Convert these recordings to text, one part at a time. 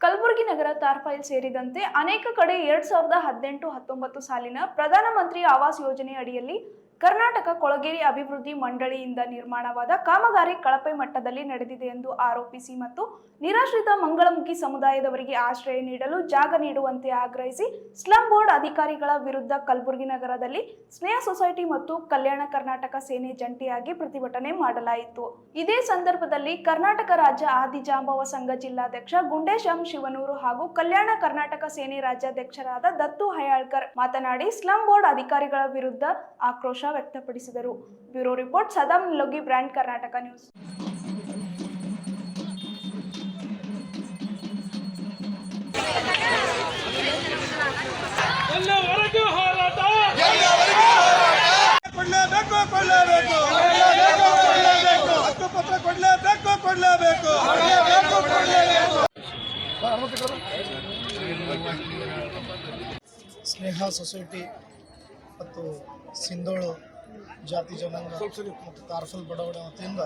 ಕಲಬುರಗಿ ನಗರ ತಾರ್ಫೈಲ್ ಸೇರಿದಂತೆ ಅನೇಕ ಕಡೆ ಎರಡ್ ಸಾವಿರದ ಹದಿನೆಂಟು ಹತ್ತೊಂಬತ್ತು ಸಾಲಿನ ಪ್ರಧಾನಮಂತ್ರಿ ಆವಾಸ್ ಯೋಜನೆ ಅಡಿಯಲ್ಲಿ ಕರ್ನಾಟಕ ಕೊಳಗೇರಿ ಅಭಿವೃದ್ಧಿ ಮಂಡಳಿಯಿಂದ ನಿರ್ಮಾಣವಾದ ಕಾಮಗಾರಿ ಕಳಪೆ ಮಟ್ಟದಲ್ಲಿ ನಡೆದಿದೆ ಎಂದು ಆರೋಪಿಸಿ ಮತ್ತು ನಿರಾಶ್ರಿತ ಮಂಗಳಮುಖಿ ಸಮುದಾಯದವರಿಗೆ ಆಶ್ರಯ ನೀಡಲು ಜಾಗ ನೀಡುವಂತೆ ಆಗ್ರಹಿಸಿ ಸ್ಲಂ ಬೋರ್ಡ್ ಅಧಿಕಾರಿಗಳ ವಿರುದ್ಧ ಕಲಬುರಗಿ ನಗರದಲ್ಲಿ ಸ್ನೇಹ ಸೊಸೈಟಿ ಮತ್ತು ಕಲ್ಯಾಣ ಕರ್ನಾಟಕ ಸೇನೆ ಜಂಟಿಯಾಗಿ ಪ್ರತಿಭಟನೆ ಮಾಡಲಾಯಿತು. ಇದೇ ಸಂದರ್ಭದಲ್ಲಿ ಕರ್ನಾಟಕ ರಾಜ್ಯ ಆದಿಜಾಂಬವ ಸಂಘ ಜಿಲ್ಲಾಧ್ಯಕ್ಷ ಗುಂಡೇಶಂ ಶಿವನೂರು ಹಾಗೂ ಕಲ್ಯಾಣ ಕರ್ನಾಟಕ ಸೇನೆ ರಾಜ್ಯಾಧ್ಯಕ್ಷರಾದ ದತ್ತು ಹಯಾಳ್ಕರ್ ಮಾತನಾಡಿ ಸ್ಲಂ ಬೋರ್ಡ್ ಅಧಿಕಾರಿಗಳ ವಿರುದ್ಧ ಆಕ್ರೋಶ ವ್ಯಕ್ತಪಡಿಸಿದರು. Bureau report Saddam Logi brand Karnataka news. Sneha society ಮತ್ತು ಸಿಂಧೋಳು ಜಾತಿ ಜನಾಂಗ ಮತ್ತು ತಾರ್ಫಲ್ ಬಡಾವಣೆ ವತಿಯಿಂದ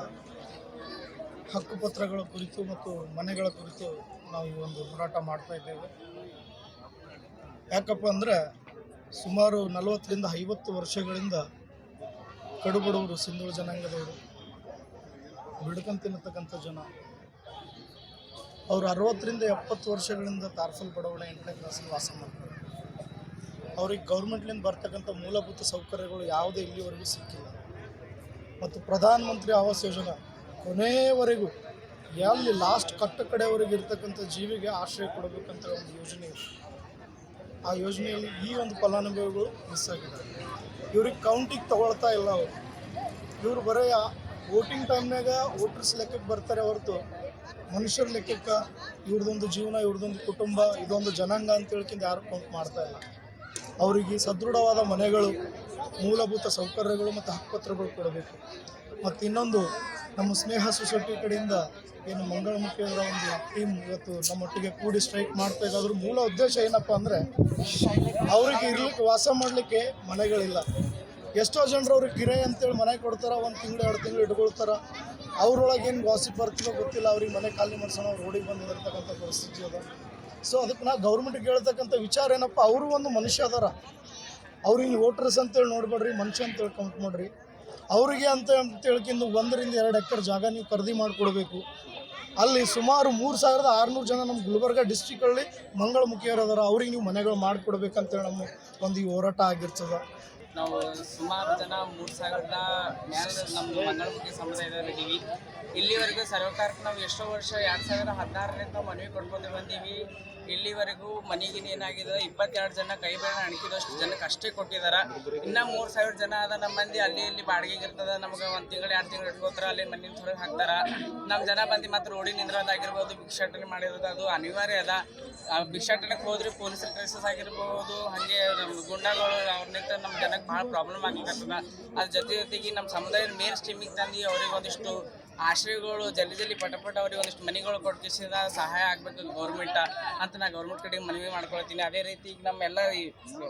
ಹಕ್ಕುಪತ್ರಗಳ ಕುರಿತು ಮತ್ತು ಮನೆಗಳ ಕುರಿತು ನಾವು ಈ ಒಂದು ಹೋರಾಟ ಮಾಡ್ತಾ ಇದ್ದೇವೆ. ಯಾಕಪ್ಪ ಅಂದರೆ ಸುಮಾರು ನಲವತ್ತರಿಂದ ಐವತ್ತು ವರ್ಷಗಳಿಂದ ಕಡುಬಡವರು ಸಿಂಧು ಜನಾಂಗದವರು ಬಿಡ್ಕೊಂಡು ತಿನ್ನತಕ್ಕಂಥ ಜನ. ಅವರು ಅರವತ್ತರಿಂದ ಎಪ್ಪತ್ತು ವರ್ಷಗಳಿಂದ ತಾರ್ಫಲ್ ಬಡಾವಣೆ ಎಂಟನೇ ಕ್ಲಾಸಲ್ಲಿ ವಾಸ ಮಾಡ್ತಾರೆ. ಅವ್ರಿಗೆ ಗೌರ್ಮೆಂಟ್ಲಿಂದ ಬರ್ತಕ್ಕಂಥ ಮೂಲಭೂತ ಸೌಕರ್ಯಗಳು ಯಾವುದೇ ಇಲ್ಲಿವರೆಗೂ ಸಿಕ್ಕಿಲ್ಲ. ಮತ್ತು ಪ್ರಧಾನ ಮಂತ್ರಿ ಆವಾಸ್ ಯೋಜನಾ ಕೊನೆಯವರೆಗೂ ಎಲ್ಲಿ ಲಾಸ್ಟ್ ಕಟ್ಟ ಕಡೆಯವರೆಗೆ ಇರ್ತಕ್ಕಂಥ ಜೀವಿಗೆ ಆಶ್ರಯ ಕೊಡಬೇಕಂತ ಒಂದು ಯೋಜನೆ ಆ ಯೋಜನೆಯಲ್ಲಿ ಈ ಒಂದು ಫಲಾನುಭವಿಗಳು ಮಿಸ್ ಆಗಿದ್ದಾರೆ. ಇವ್ರಿಗೆ ಕೌಂಟಿಗೆ ತಗೊಳ್ತಾ ಇಲ್ಲ ಅವರು. ಇವರು ಬರೀ ವೋಟಿಂಗ್ ಟೈಮ್ನಾಗ ವೋಟರ್ಸ್ ಲೆಕ್ಕಕ್ಕೆ ಬರ್ತಾರೆ ಹೊರತು ಮನುಷ್ಯರ ಲೆಕ್ಕಕ್ಕೆ ಇವ್ರದೊಂದು ಜೀವನ ಇವ್ರದೊಂದು ಕುಟುಂಬ, ಇದೊಂದು ಜನಾಂಗ ಅಂತ ಹೇಳ್ಕೊಂಡು ಯಾರು ಕೌಂಟ್ ಮಾಡ್ತಾ ಇಲ್ಲ. ಅವರಿಗೆ ಸದೃಢವಾದ ಮನೆಗಳು, ಮೂಲಭೂತ ಸೌಕರ್ಯಗಳು ಮತ್ತು ಹಕ್ಕುಪತ್ರಗಳು ಕೊಡಬೇಕು. ಮತ್ತು ಇನ್ನೊಂದು, ನಮ್ಮ ಸ್ನೇಹ ಸೊಸೈಟಿ ಕಡೆಯಿಂದ ಏನು ಮಂಗಳಮುಖಿಯವರ ಒಂದು ಟೀಮ್ ಇವತ್ತು ನಮ್ಮೊಟ್ಟಿಗೆ ಕೂಡಿ ಸ್ಟ್ರೈಕ್ ಮಾಡ್ತಾ ಮೂಲ ಉದ್ದೇಶ ಏನಪ್ಪ ಅಂದರೆ, ಅವ್ರಿಗೆ ಇರ್ಲಿಕ್ಕೆ ವಾಸ ಮಾಡಲಿಕ್ಕೆ ಮನೆಗಳಿಲ್ಲ. ಎಷ್ಟೋ ಜನರು ಅವ್ರಿಗೆ ಕಿರೆ ಅಂತೇಳಿ ಮನೆ ಕೊಡ್ತಾರೆ, ಒಂದು ತಿಂಗಳು, ಎರಡು ತಿಂಗಳು ಇಟ್ಕೊಳ್ತಾರೆ. ಅವ್ರೊಳಗೆ ಏನು ವಾಸಿ ಬರ್ತದೋ ಗೊತ್ತಿಲ್ಲ. ಅವ್ರಿಗೆ ಮನೆ ಖಾಲಿ ಮಾಡ್ಸೋಣ, ಅವ್ರು ರೋಡಿಗೆ ಬಂದಿರತಕ್ಕಂಥ ಪರಿಸ್ಥಿತಿ ಅದ. ಸೊ ಅದಕ್ಕೆ ನಾ ಗೌರ್ಮೆಂಟ್ ಕೇಳ್ತಕ್ಕಂಥ ವಿಚಾರ ಏನಪ್ಪ, ಅವರು ಒಂದು ಮನುಷ್ಯ ಅದಾರ. ಅವ್ರಿಗೆ ವೋಟರ್ಸ್ ಅಂತೇಳಿ ನೋಡ್ಬೇಡ್ರಿ, ಮನುಷ್ಯ ಅಂತೇಳಿ ಕಂಪ್ ಮಾಡ್ರಿ. ಅವರಿಗೆ ಅಂತ ತಿಳ್ಕೊಂಡು ಒಂದರಿಂದ ಎರಡು ಎಕರೆ ಜಾಗ ನೀವು ಖರೀದಿ ಮಾಡಿಕೊಡ್ಬೇಕು. ಅಲ್ಲಿ ಸುಮಾರು ಮೂರು ಸಾವಿರದ ಆರುನೂರು ಜನ ನಮ್ಮ ಗುಲ್ಬರ್ಗ ಡಿಸ್ಟಿಕಲ್ಲಿ ಮಂಗಳಮುಖಿಯರು ಅದಾರ. ಅವ್ರಿಗೆ ನೀವು ಮನೆಗಳು ಮಾಡಿಕೊಡ್ಬೇಕಂತೇಳಿ ನಮ್ಮ ಒಂದು ಈ ಹೋರಾಟ ಆಗಿರ್ತದೆ. ನಾವು ಸುಮಾರು ಜನ ಮೂರು ಸಾವಿರದ ಮೇಲೆ ನಮ್ಮ ಮಂಗಳಮುಖಿ ಸಮುದಾಯದಲ್ಲಿದ್ದೀವಿ ಇಲ್ಲಿವರೆಗೂ ಸರ್ಕಾರಕ್ಕೆ ನಾವು ಎಷ್ಟೋ ವರ್ಷ, ಎರಡು ಸಾವಿರದ ಹದಿನಾರರಿಂದ ಮನವಿ ಕೊಡ್ಕೊಂಡು ಬಂದೀವಿ. ಇಲ್ಲಿವರೆಗೂ ಮನೆಗೆ ಏನಾಗಿದೆ? ಇಪ್ಪತ್ತೆರಡು ಜನ ಕೈ ಬೇಡ ಅಣಕಿದಷ್ಟು ಜನಕ್ಕೆ ಅಷ್ಟೇ ಕೊಟ್ಟಿದ್ದಾರೆ ಇನ್ನ ಮೂರು ಸಾವಿರ ಜನ ಅದ ನಮ್ಮ ಮಂದಿ. ಅಲ್ಲಿ ಇಲ್ಲಿ ಬಾಡಿಗೆಗೆ ಇರ್ತದ. ನಮ್ಗೆ ಒಂದು ತಿಂಗಳು, ಎರಡು ತಿಂಗಳು ಇಟ್ಕೋತಾರ ಅಲ್ಲಿ ಮನೆ ಹೊರಗೆ ಹಾಕ್ತಾರ. ನಮ್ಮ ಜನ ಬಂದು ಮತ್ತೆ ರೋಡಿ ನಿಂದ್ರೋದಾಗಿರ್ಬೋದು ಭಿಕ್ಷಾಟನೆ ಮಾಡಿರೋದು ಅದು ಅನಿವಾರ್ಯ ಅದ. ಭಿಕ್ಷಾಟನೆಗೆ ಹೋದ್ರೆ ಪೊಲೀಸ್ ಕೇಸಸ್ ಆಗಿರ್ಬೋದು, ಹಾಗೆ ನಮ್ಮ ಅವ್ರ ಅವ್ರನ್ನಿಂದ ನಮ್ಮ ಜನಕ್ಕೆ ಭಾಳ ಪ್ರಾಬ್ಲಮ್ ಆಗ್ಲಿಕ್ಕೆ ಅದ್ರ ಜೊತೆ ಜೊತೆಗೆ ನಮ್ಮ ಸಮುದಾಯದ ಮೇನ್ ಸ್ಟ್ರೀಮಿಗೆ ತಂದು ಅವ್ರಿಗೆ ಒಂದಿಷ್ಟು ಆಶ್ರಯಗಳು, ಜಲ್ದಿ ಜಲ್ದಿ ಪಟ ಪಟ ಅವ್ರಿಗೆ ಒಂದಿಷ್ಟು ಮನೆಗಳು ಕೊಟ್ಟಿಸಿದ ಸಹಾಯ ಆಗಬೇಕು ಗೌರ್ಮೆಂಟ ಅಂತ ನಾ ಗೌರ್ಮೆಂಟ್ ಕಡೆಗೆ ಮನವಿ ಮಾಡ್ಕೊಳ್ತೀನಿ. ಅದೇ ರೀತಿ ಈಗ ನಮ್ಮೆಲ್ಲ ಈ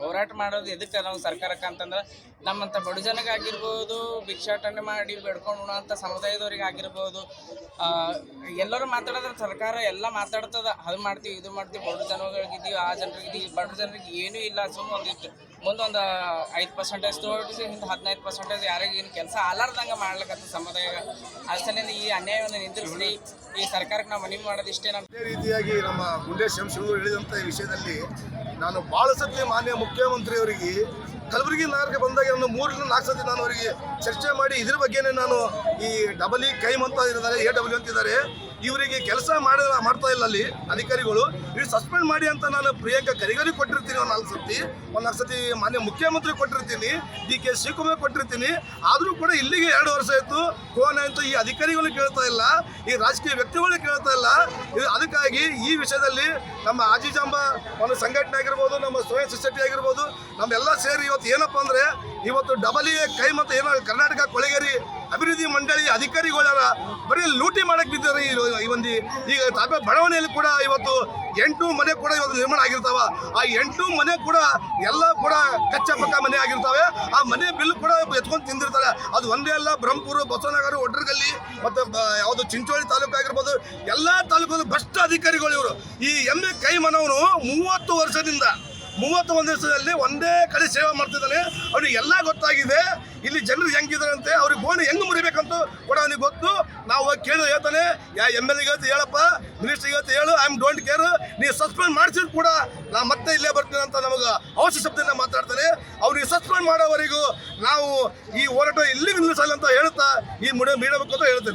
ಹೋರಾಟ ಮಾಡೋದು ಎದಕ್ಕೆ ನಾವು ಸರ್ಕಾರಕ್ಕೆ ಅಂತಂದ್ರೆ ನಮ್ಮಂಥ ಬಡ ಆಗಿರ್ಬೋದು ಭಿಕ್ಷಾಟನೆ ಮಾಡಿ ಬೆಡ್ಕೊಂಡು ಉಣೋಂಥ ಸಮುದಾಯದವ್ರಿಗೆ ಆಗಿರ್ಬೋದು. ಎಲ್ಲರೂ ಮಾತಾಡಿದ್ರೆ ಸರ್ಕಾರ ಎಲ್ಲ ಮಾತಾಡ್ತದ. ಅದು ಮಾಡ್ತೀವಿ, ಇದು ಮಾಡ್ತೀವಿ, ಬಡ ಜನಗಳಿಗಿದ್ದೀವಿ ಆ ಜನರಿಗಿದ್ದೀವಿ ಬಡ ಜನರಿಗೆ ಏನೂ ಇಲ್ಲ ಸುಮ್ಮನೆ ಒಂದಿಷ್ಟು ಮುಂದೊಂದು ಐದು ಪರ್ಸೆಂಟೇಜ್ ತೋರಿಸಿ ಹಿಂದೆ ಹದಿನೈದು ಪರ್ಸೆಂಟೇಜ್ ಯಾರಿಗೆ ಏನು ಕೆಲಸ ಆಲಾರ್ದಂಗೆ ಮಾಡ್ಲಿಕ್ಕೆ ಸಮುದಾಯ. ಅದ್ರ ಸಲಿಂದ ಈ ಅನ್ಯಾಯವನ್ನು ನಿಂದಿರಿಸಿ ಈ ಸರ್ಕಾರಕ್ಕೆ ನಾವು ಮನವಿ ಮಾಡೋದು ಇಷ್ಟೇ ನಮ್ಮ ಇದೇ ರೀತಿಯಾಗಿ ನಮ್ಮ ಗುಂಡೇಶ್ ಶಂಶೂರು ಹೇಳಿದಂಥ ಈ ವಿಷಯದಲ್ಲಿ ನಾನು ಭಾಳ ಸತಿ ಮಾನ್ಯ ಮುಖ್ಯಮಂತ್ರಿಯವರಿಗೆ, ಕಲಬುರಗಿ ನಗರಕ್ಕೆ ಬಂದಾಗ ನಾನು ಮೂರರಿಂದ ನಾಲ್ಕು ಸತಿ ನಾನು ಅವರಿಗೆ ಚರ್ಚೆ ಮಾಡಿ ಇದ್ರ ಬಗ್ಗೆನೇ ನಾನು ಈ ಡಬಲ್ ಇ ಕೈಮ್ ಅಂತ ಇದ್ದಾರೆ ಎ ಡಬ್ಲ್ಯೂ ಅಂತಿದ್ದಾರೆ ಇವರಿಗೆ ಕೆಲಸ ಮಾಡ ಮಾಡ್ತಾ ಇಲ್ಲ ಅಲ್ಲಿ ಅಧಿಕಾರಿಗಳು. ಇವ್ರು ಸಸ್ಪೆಂಡ್ ಮಾಡಿ ಅಂತ ನಾನು ಪ್ರಿಯಾಂಕಾ ಕರಿಗರಿ ಕೊಟ್ಟಿರ್ತೀನಿ ಒಂದು ನಾಲ್ಕು ಸತಿ ಒಂದು ನಾಲ್ಕು ಸತಿ ಮಾನ್ಯ ಮುಖ್ಯಮಂತ್ರಿ ಕೊಟ್ಟಿರ್ತೀನಿ ಡಿ ಕೆ ಶಿವಕುಮಾರ್ ಕೊಟ್ಟಿರ್ತೀನಿ. ಆದರೂ ಕೂಡ ಇಲ್ಲಿಗೆ ಎರಡು ವರ್ಷ ಆಯಿತು. ಕೋನ ಅಂತ ಈ ಅಧಿಕಾರಿಗಳು ಕೇಳ್ತಾ ಇಲ್ಲ. ಈ ರಾಜಕೀಯ ವ್ಯಕ್ತಿಗಳು ಕೇಳ್ತಾ ಇಲ್ಲ. ಅದಕ್ಕಾಗಿ ಈ ವಿಷಯದಲ್ಲಿ ನಮ್ಮ ಆಜಿಜಾಂಬ ಒಂದು ಸಂಘಟನೆ ಆಗಿರ್ಬೋದು, ನಮ್ಮ ಸ್ವಯಂ ಸೊಸೈಟಿ ಆಗಿರ್ಬೋದು, ನಮ್ಮೆಲ್ಲ ಸೇರಿ ಇವತ್ತು ಏನಪ್ಪ ಅಂದರೆ ಇವತ್ತು ಡಬಲ್ ಕೈ ಮತ್ತು ಏನೋ ಕರ್ನಾಟಕ ಕೊಳೆಗೇರಿ ಅಭಿವೃದ್ಧಿ ಮಂಡಳಿ ಅಧಿಕಾರಿಗಳ ಬರೀ ಲೂಟಿ ಮಾಡಕ್ಕೆ ಬಿದ್ದಾರೆ ಈ ಒಂದು ಈಗ ತಾಪೆ ಬಡಾವಣೆಯಲ್ಲಿ ಕೂಡ ಇವತ್ತು ಎಂಟು ಮನೆ ಕೂಡ ಇವತ್ತು ನಿರ್ಮಾಣ ಆಗಿರ್ತಾವ. ಆ ಎಂಟು ಮನೆ ಕೂಡ ಎಲ್ಲ ಕೂಡ ಕಚ್ಚಾ ಪಕ್ಕ ಮನೆ ಆಗಿರ್ತಾವೆ. ಆ ಮನೆ ಬಿಲ್ ಕೂಡ ಎತ್ಕೊಂಡು ತಿಂದಿರ್ತಾರೆ. ಅದು ಒಂದೇ ಅಲ್ಲ, ಬ್ರಹ್ಮಪುರ, ಬಸವನಗರ, ಒಡ್ರಗಲ್ಲಿ ಮತ್ತೆ ಯಾವುದು ಚಿಂಚೋಳಿ ತಾಲೂಕು ಆಗಿರ್ಬೋದು, ಎಲ್ಲ ತಾಲೂಕು ಭ್ರಷ್ಟ ಅಧಿಕಾರಿಗಳು ಇವರು. ಈ ಎಮ್ಮೆ ಕೈ ಮನವನು ಮೂವತ್ತು ವರ್ಷದಿಂದ ಮೂವತ್ತು ಒಂದು ದಿವಸದಲ್ಲಿ ಒಂದೇ ಕಡೆ ಸೇವೆ ಮಾಡ್ತಿದ್ದಾನೆ. ಅವ್ರಿಗೆ ಎಲ್ಲ ಗೊತ್ತಾಗಿದೆ. ಇಲ್ಲಿ ಜನರು ಹೆಂಗಿದ್ದಾರೆ ಅಂತೆ ಅವ್ರಿಗೆ ಗೋಣಿ ಹೆಂಗ್ ಮುರಿಬೇಕಂತ ಕೂಡ ಅವನಿಗೆ ಗೊತ್ತು. ನಾವು ಕೇಳಿದ್ರೆ ಹೇಳ್ತಾನೆ, ಯಾ ಎಂ ಎಲ್ ಎಗೆ ಹೇಳಪ್ಪ ಮಿನಿಸ್ಟರ್ ಇವತ್ತು ಹೇಳು ಐ ಆಮ್ ಡೋಂಟ್ ಕೇರ್ ನೀವು ಸಸ್ಪೆಂಡ್ ಮಾಡಿಸಿದ್ರು ಕೂಡ ನಾ ಮತ್ತೆ ಇಲ್ಲೇ ಬರ್ತೀನಿ ಅಂತ ನಮಗೆ ಅವಶ್ಯ ಶಬ್ದದಿಂದ ಮಾತಾಡ್ತಾನೆ. ಅವ್ರಿಗೆ ಸಸ್ಪೆಂಡ್ ಮಾಡೋವರೆಗೂ ನಾವು ಈ ಹೋರಾಟ ಇಲ್ಲಿ ನಿಲ್ಲಿಸಲ್ಲ ಅಂತ ಹೇಳ್ತಾ ಈ ಮುಡಿ ಮೀಡಬೇಕು ಅಂತ ಹೇಳ್ತೇನೆ.